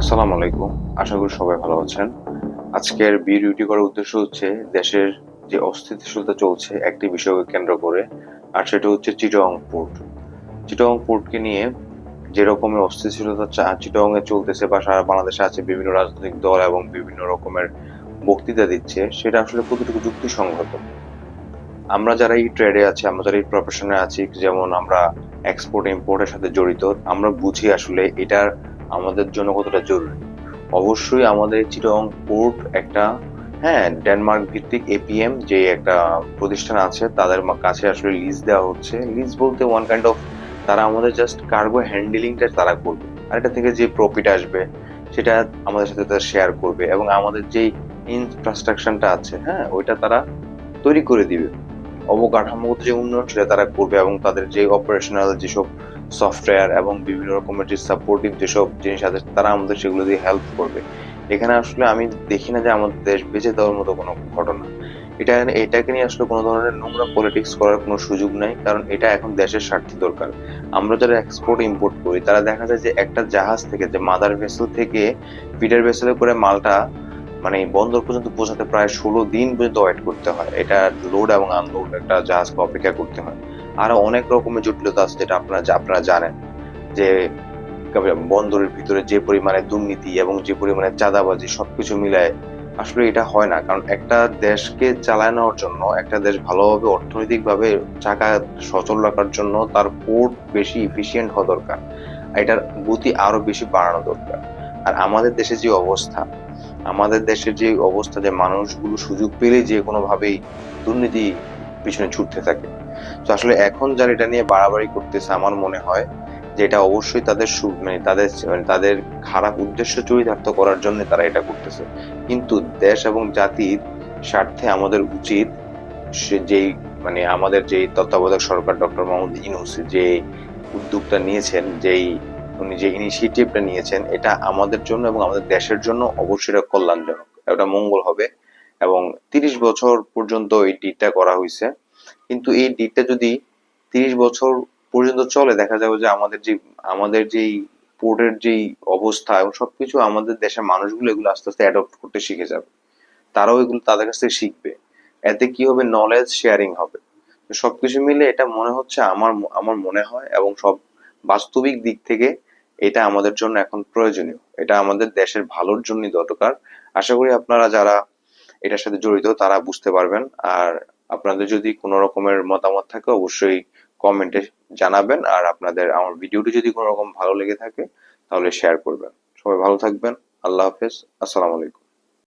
আসসালামু আলাইকুম। আশা করি সবাই ভালো আছেন। আজকের ভিডিওটি করার উদ্দেশ্য হচ্ছে দেশের যে অস্থিতিশীলতা চলছে একটি বিষয়কে কেন্দ্র করে, আর সেটা হচ্ছে চিটং পোর্ট চিটং পোর্টকে নিয়ে যে রকমের অস্থিতিশীলতা চিটং এ চলতেছে বা সারা বাংলাদেশে আছে বিভিন্ন রাজনৈতিক দল এবং বিভিন্ন রকমের বক্তৃতা দিচ্ছে, সেটা আসলে কতটুকু যুক্তিসঙ্গত? আমরা যারা এই ট্রেডে আছি, আমরা যারা এই প্রফেশনে আছি, যেমন আমরা এক্সপোর্ট ইম্পোর্টের সাথে জড়িত, আমরা বুঝি আসলে এটার আমাদের জন্য কতটা জরুরি? অবশ্যই আমাদের চিটং পোর্ট একটা হ্যাঁ ডেনমার্ক ভিত্তিক এপিএম যে একটা প্রতিষ্ঠান আছে, তাদের কাছে আসলে লিজ দেওয়া হচ্ছে। লিজ বলতে ওয়ান কাইন্ড অফ তারা আমাদের জাস্ট কার্গো হ্যান্ডেলিংটা তারা করবে। আর এটা থেকে যে প্রফিট আসবে, সেটা আমাদের সাথে তারা শেয়ার করবে এবং আমাদের যেই ইনফ্রাস্ট্রাকচারটা আছে হ্যাঁ ওইটা তারা তৈরি করে দিবে। অবকাঠামোগত যে উন্নয়ন, সেটা তারা করবে এবং তাদের যে অপারেশনাল যেসব সফটওয়্যার এবং বিভিন্ন রকমের যে সাপোর্টিভ যেসব জিনিস আছে, তারা আমাদের সেগুলো দিয়ে হেল্প করবে। এখানে আসলে আমি দেখি না যে আমাদের দেশ বেঁচে দেওয়ার মতো কোনো ঘটনা। এটা এটাকে নিয়ে আসলে কোনো ধরনের নোংরা পলিটিক্স করার কোনো সুযোগ নাই, কারণ এটা এখন দেশের স্বার্থে দরকার। আমরা যারা এক্সপোর্ট ইম্পোর্ট করি, তারা দেখা যায় যে একটা জাহাজ থেকে, যে মাদার ভেসেল থেকে ফিডার ভেসেলে করে মালটা মানে বন্দর পর্যন্ত পৌঁছাতে প্রায় ষোলো দিন পর্যন্ত ওয়েট করতে হয়। এটা লোড এবং আনলোড একটা জাহাজকে অপেক্ষা করতে হয়। আরও অনেক রকমের জটিলতা আছে যেটা আপনারা আপনারা জানেন। যে বন্দরের ভিতরে যে পরিমাণে দুর্নীতি এবং যে পরিমাণে চাঁদাবাজি সবকিছু মিলায় আসলে এটা হয় না। কারণ একটা দেশকে চালানোর জন্য, একটা দেশ ভালোভাবে অর্থনৈতিকভাবে চাকা সচল রাখার জন্য তার পোর্ট বেশি ইফিসিয়েন্ট হওয়া দরকার। এটার গতি আরও বেশি বাড়ানো দরকার। আর আমাদের দেশে যে অবস্থা, আমাদের দেশের যে অবস্থা যে মানুষগুলো সুযোগ পেলে যে কোনোভাবেই দুর্নীতি পিছনে ছুটতে থাকে। তো আসলে এখন যারা এটা নিয়ে বাড়াবাড়ি করতেছে, আমার মনে হয় যে এটা অবশ্যই তাদের মানে তাদের মানে তাদের খারাপ উদ্দেশ্য চরিতার্থ করার জন্য তারা এটা করতেছে। কিন্তু দেশ এবং জাতির স্বার্থে আমাদের উচিত যেই মানে আমাদের যে তত্ত্বাবধায়ক সরকার ডক্টর মোহাম্মদ ইউনূস যে উদ্যোগটা নিয়েছেন, যেই উনি যে ইনিশিয়েটিভটা নিয়েছেন, এটা আমাদের জন্য এবং আমাদের দেশের জন্য অবশ্যই এটা কল্যাণজনক। এটা মঙ্গল হবে এবং তিরিশ বছর পর্যন্ত এই ডিটটা করা হয়েছে কিন্তু এই ডিটটা যদি তিরিশ বছর পর্যন্ত চলে, দেখা যাবে যে আমাদের যে, আমাদের যেই পোর্টের যেই অবস্থা এবং সবকিছু আমাদের দেশের মানুষগুলো এগুলো আস্তে আস্তে অ্যাডপ্ট করতে শিখে যাবে। তারাও এগুলো তাদের কাছ থেকে শিখবে। এতে কি হবে? নলেজ শেয়ারিং হবে। সবকিছু মিলে এটা মনে হচ্ছে আমার আমার মনে হয় এবং সব বাস্তবিক দিক থেকে এটা আমাদের জন্য এখন প্রয়োজনীয়। এটা আমাদের দেশের ভালোর জন্যই দরকার। আশা করি আপনারা যারা এটার সাথে জড়িত, তারা বুঝতে পারবেন। আর আপনাদের যদি কোনো রকমের মতামত থাকে, অবশ্যই কমেন্টে জানাবেন। আর আপনাদের, আমার ভিডিওটি যদি কোনো রকম ভালো লেগে থাকে, তাহলে শেয়ার করবেন। সবাই ভালো থাকবেন। আল্লাহ হাফেজ। আসসালামু আলাইকুম।